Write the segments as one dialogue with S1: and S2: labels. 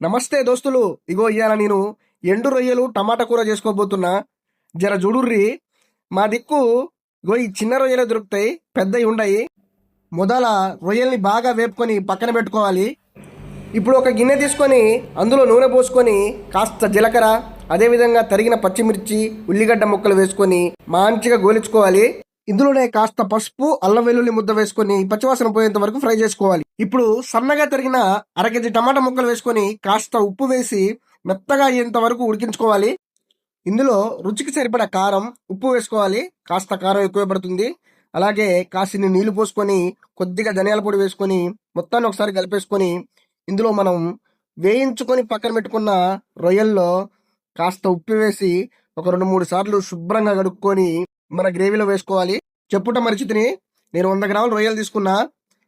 S1: నమస్తే దోస్తులు. ఇగో ఇవాళ నేను ఎండు రొయ్యలు టమాటా కూర చేసుకోబోతున్నా. జర జుడుర్రి మా దిక్కు ఇగో ఈ చిన్న రొయ్యలే దొరుకుతాయి. పెద్దవి ఉండయి. మొదల రొయ్యల్ని బాగా వేపుకొని పక్కన పెట్టుకోవాలి. ఇప్పుడు ఒక గిన్నె తీసుకొని అందులో నూనె పోసుకొని కాస్త జీలకర్ర అదేవిధంగా తరిగిన పచ్చిమిర్చి ఉల్లిగడ్డ ముక్కలు వేసుకొని మంచిగా గోలించుకోవాలి. ఇందులోనే కాస్త పసుపు అల్లం వెల్లుల్లి ముద్ద వేసుకొని పచ్చివాసన పోయేంత వరకు ఫ్రై చేసుకోవాలి. ఇప్పుడు సన్నగా తరిగిన అర కేజీ టమాటా ముక్కలు వేసుకొని కాస్త ఉప్పు వేసి మెత్తగా అయ్యేంత వరకు ఉడికించుకోవాలి. ఇందులో రుచికి సరిపడ కారం ఉప్పు వేసుకోవాలి. కాస్త కారం ఎక్కువ పడుతుంది. అలాగే కాసిని నీళ్ళు పోసుకొని కొద్దిగా ధనియాల పొడి వేసుకొని మొత్తాన్ని ఒకసారి కలిపేసుకొని ఇందులో మనం వేయించుకొని పక్కన పెట్టుకున్న రొయ్యల్లో కాస్త ఉప్పు వేసి ఒక రెండు మూడు సార్లు శుభ్రంగా కడుక్కొని మన గ్రేవీలో వేసుకోవాలి. చెప్పుట మరిచితిని నేను వంద గ్రాములు రొయ్యలు తీసుకున్నా.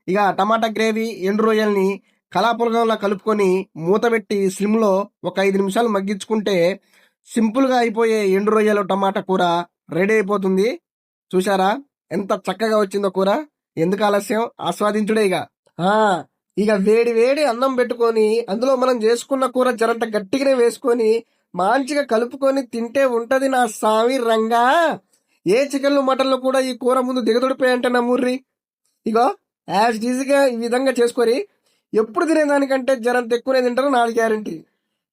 S1: ఇక టమాటా గ్రేవీ ఎండు రొయ్యల్ని కలాపులగంలా కలుపుకొని మూత పెట్టి స్లిమ్లో ఒక ఐదు నిమిషాలు మగ్గించుకుంటే సింపుల్గా అయిపోయే ఎండు రొయ్యలు టమాటా కూర రెడీ అయిపోతుంది. చూసారా ఎంత చక్కగా వచ్చిందో కూర. ఎందుకు ఆలస్యం? ఆస్వాదించుడే ఇక. ఇక వేడి వేడి అన్నం పెట్టుకొని అందులో మనం చేసుకున్న కూర జరంత గట్టిగానే వేసుకొని మంచిగా కలుపుకొని తింటే ఉంటది నా సామి రంగా. ఏ చికెన్లు మటన్లు కూడా ఈ కూర ముందు దిగదొడిపోయాయంటే నా ముర్రి. ఇగో యాజ్ ఈజీగా ఈ విధంగా చేసుకొని ఎప్పుడు తినేదానికంటే జనం ఎక్కువనే తింటారు నాది గ్యారంటీ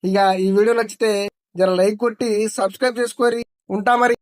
S1: ఇక ఈ వీడియో నచ్చితే జర లైక్ కొట్టి సబ్స్క్రైబ్ చేసుకొని ఉంటా మరి.